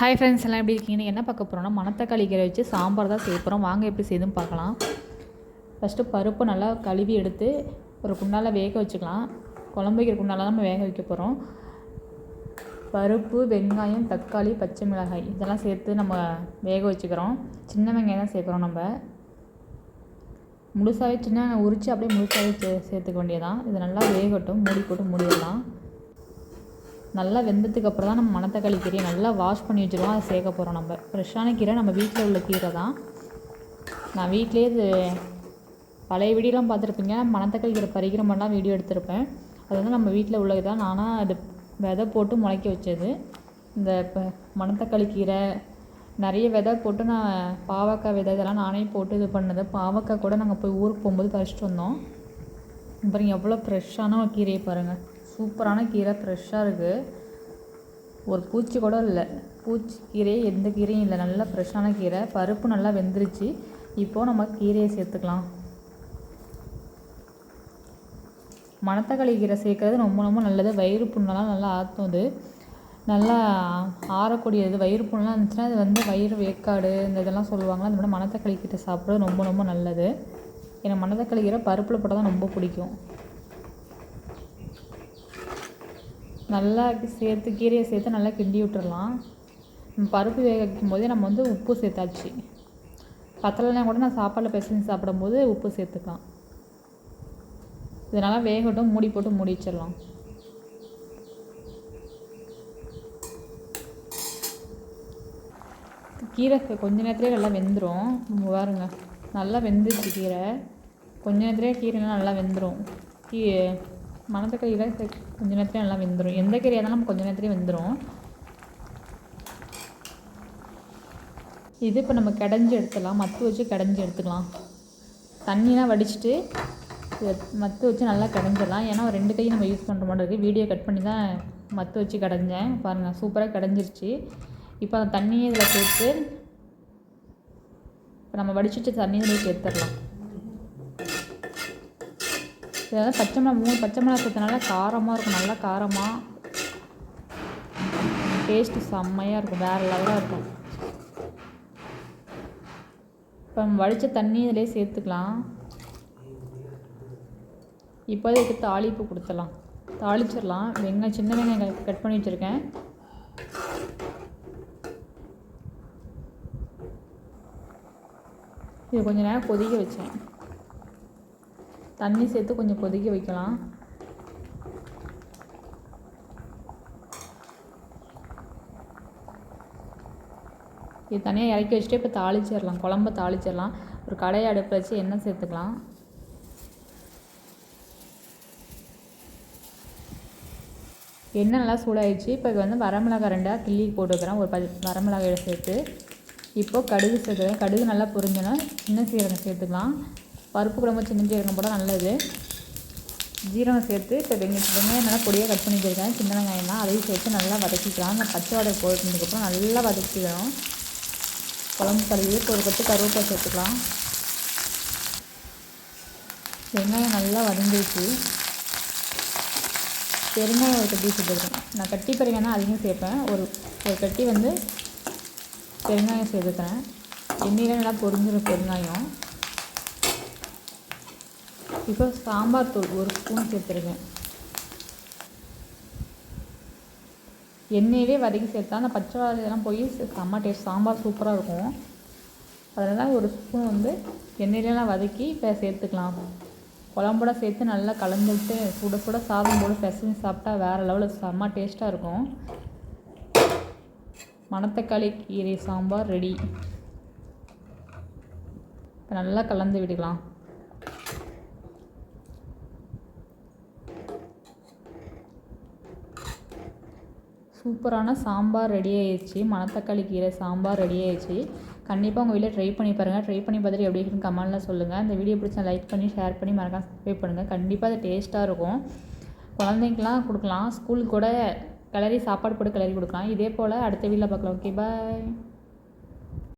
Hi friends எல்லாம் எப்படி இருக்கீங்க? என்ன பார்க்க போகிறோம்னா மணத்தக்காளி கீரை வச்சு சாம்பார் தான் செய்ய போகிறோம் வாங்க எப்படி செய்யுதுன்னு பார்க்கலாம். ஃபஸ்ட்டு பருப்பு நல்லா கழுவி எடுத்து ஒரு குண்டால் வேக வச்சுக்கலாம். குழம்பு வைக்கிற குண்டால தான் நம்ம வேக வைக்க போகிறோம் பருப்பு வெங்காயம் தக்காளி பச்சை மிளகாய் இதெல்லாம் சேர்த்து நம்ம வேக வச்சுக்கிறோம். சின்ன வெங்காயம் தான் சேர்க்குறோம் நம்ம. முழுசாகவே சின்ன உரித்து அப்படியே முழுசாகவே சே சேர்த்துக்க வேண்டியதான் இது நல்லா வேகட்டும். மூடி போட்டு மூடிடலாம். நல்லா வெந்ததுக்கு அப்புறம் தான் நம்ம மணத்தக்காளி கீரையை நல்லா வாஷ் பண்ணி வச்சுருவோம். அதை சேர்க்க போகிறோம் நம்ம. ஃப்ரெஷ்ஷான கீரை நம்ம வீட்டில் உள்ள கீரை தான். நான் வீட்டிலே இது பழைய வீடியோலாம் பார்த்துருப்பீங்க. மணத்தக்காளி கீரை பறிக்கிற மாதிரிலாம் வீடியோ எடுத்திருப்பேன். அது வந்து நம்ம வீட்டில் உள்ளது தான். நானாக அது விதை போட்டு முளைக்க வச்சது. இந்த இப்போ மணத்தக்காளி கீரை நிறைய விதை போட்டு நான் பாவக்காய் விதை இதெல்லாம் நானே போட்டு இது பண்ணது. பாவக்காய் கூட நாங்கள் போய் ஊருக்கு போகும்போது பறிச்சிட்டு வந்தோம். பாருங்கள் எவ்வளோ ஃப்ரெஷ்ஷான கீரையை பாருங்கள் சூப்பரான கீரை ஃப்ரெஷ்ஷாக இருக்குது ஒரு பூச்சி கூட இல்லை. பூச்சி கீரையே எந்த கீரையும் இல்லை. நல்லா ஃப்ரெஷ்ஷான கீரை. பருப்பு நல்லா வெந்துருச்சு. இப்போது நம்ம கீரையை சேர்த்துக்கலாம். மணத்தக்காளி கீரை சேர்க்குறது ரொம்ப ரொம்ப நல்லது. வயிறு புண்ணெல்லாம் நல்லா ஆற்றும் அது. நல்லா ஆறக்கூடியது. வயிறு புண்ணெலாம் இருந்துச்சுன்னா அது வந்து வயிறு வேக்காடு இந்த இதெல்லாம் சொல்லுவாங்க அந்த மாதிரி மணத்தக்காளி கீரை சாப்பிட்றது ரொம்ப ரொம்ப நல்லது. எனக்கு மணத்தக்காளி கீரை பருப்பில் போட்டால் தான் ரொம்ப பிடிக்கும். நல்லா சேர்த்து கீரையை சேர்த்து நல்லா கிண்டி விட்டுறலாம். பருப்பு வேக வைக்கும் போதே நம்ம வந்து உப்பு சேர்த்தாச்சு. பத்தலைனா கூட நான் சாப்பாடில் பிசைஞ்சு சாப்பிடும்போது உப்பு சேர்த்துக்கலாம். இதனால் வேகட்டும் மூடி போட்டு மூடி வச்சிடலாம். கீரை கொஞ்ச நேரத்துலேயே நல்லா வெந்துடும் பாருங்க நல்லா வெந்துருச்சு கீரை. கொஞ்ச நேரத்துலேயே கீரைலாம் நல்லா வெந்துடும் கீ மணத்தக்காளியில் கொஞ்ச நேரத்துலேயே நல்லா வெந்துடும் எந்த கீரையாக இருந்தாலும் நம்ம கொஞ்ச நேரத்துலேயே வெந்துடும் இது இப்போ நம்ம கடைஞ்சி எடுத்துடலாம். மத்து வச்சு கடைஞ்சி எடுத்துக்கலாம். தண்ணிலாம் வடிச்சிட்டு மத்து வச்சு நல்லா கடைஞ்சிடலாம். ஏன்னா ஒரு ரெண்டு கையும் நம்ம யூஸ் பண்ணுற மாதிரி இருக்குது வீடியோ கட் பண்ணி தான் மத்து வச்சு கடைஞ்சேன். பாருங்கள் சூப்பராக கடைஞ்சிருச்சு. இப்போ அந்த தண்ணியை இதில் சேர்த்து இப்போ நம்ம வடிச்சிட்டு தண்ணியை சேர்த்துடலாம். அதாவது பச்சை மிளகா மூணு பச்சை மிளகா சேர்த்தனால காரமாக இருக்கும் நல்லா காரமாக டேஸ்ட்டு செம்மையாக இருக்கும் வேறு லெவலாக இருக்கும். இப்போ வடித்த தண்ணி இதிலே சேர்த்துக்கலாம். இப்போதைக்கு தாளிப்பு கொடுத்துடலாம். தாளிச்சிடலாம். வெங்காயம் சின்ன வெங்காயம் கட் பண்ணி வச்சுருக்கேன். இது கொஞ்சம் நேரம் கொதிக்க வச்சேன். தண்ணி சேர்த்து கொஞ்சம் கொதிக்க வைக்கலாம். இது தனியாக இறக்கி வச்சுட்டு இப்போ தாளிச்சிடலாம். குழம்ப தாளிச்சிடலாம். ஒரு கடையை அடுப்பு வச்சு எண்ணெய் சேர்த்துக்கலாம். எண்ணெய் நல்லா சூடாயிடுச்சு. இப்போ இது வந்து வரமிளகாய் ரெண்டாக கிள்ளி போட்டுக்கிறேன். ஒரு ப வரமிளகாய் சேர்த்து. இப்போது கடுகு சேர்த்துக்கிறேன். கடுகு நல்லா புரிஞ்சோன்னா சின்ன சீரகம் சேர்த்துக்கலாம். பருப்பு குழம்பு சின்ன ஜீரகம் போட நல்லது. ஜீரகம் சேர்த்து இப்போ வெங்காயம் நல்லா பொடியாக கட் பண்ணி வச்சுருக்கேன். சின்ன வெங்காயம் தான். அதையும் சேர்த்து நல்லா வதக்கிக்கலாம். அந்த பச்சை வடை போட்டதுக்கப்புறம் நல்லா வதக்கிக்கணும். குழம்பு கழுவி ஒரு கட்டு கருவேப்பிலை சேர்த்துக்கலாம். வெங்காயம் நல்லா வதங்கிடுச்சு. பெருங்காயம் ஒரு கட்டி சேர்த்துருக்கேன் நான் கட்டி பெருங்காயம் அதிகம் சேர்ப்பேன். ஒரு ஒரு கட்டி வந்து பெருங்காயம் சேர்த்துக்கிறேன். எண்ணெயில் நல்லா பொரிஞ்சிடும் பெருங்காயம். இப்போ சாம்பார் தூள் ஒரு ஸ்பூன் சேர்த்துருக்கேன். எண்ணெயிலே வதக்கி சேர்த்தா அந்த பச்சை இதெல்லாம் போய் செம்ம டேஸ்ட் சாம்பார் சூப்பராக இருக்கும். அதனால் ஒரு ஸ்பூன் வந்து எண்ணெயிலலாம் வதக்கி இப்போ சேர்த்துக்கலாம். குழம்போட சேர்த்து நல்லா கலந்துவிட்டு சுட சுட சாதம் போட்டு பிசைஞ்சு சாப்பிட்டா வேறு லெவலில் செம்ம டேஸ்ட்டாக இருக்கும். மணத்தக்காளி கீரை சாம்பார் ரெடி இப்போ நல்லா கலந்து விடுக்கலாம் சூப்பரான சாம்பார் ரெடி ஆயிடுச்சு. மணத்தக்காளி கீரை சாம்பார் ரெடி ஆயிடுச்சு. கண்டிப்பாக உங்கள் வீட்டில் ட்ரை பண்ணி பாருங்கள் ட்ரை பண்ணி பார்த்துட்டு எப்படி இருக்குன்னு கமெண்ட்டில் சொல்லுங்கள் இந்த வீடியோ பிடிச்சா லைக் பண்ணி ஷேர் பண்ணி மறக்காம சப்ஸ்கிரைப் பண்ணுங்கள் கண்டிப்பாக அது டேஸ்ட்டாக இருக்கும். குழந்தைங்களாம் கொடுக்கலாம். ஸ்கூலுக்கு கூட கிளறி சாப்பாடு போட்டு கிளறி கொடுக்கலாம். இதே போல் அடுத்த வீட்டில் பார்க்கலாம். Okay bye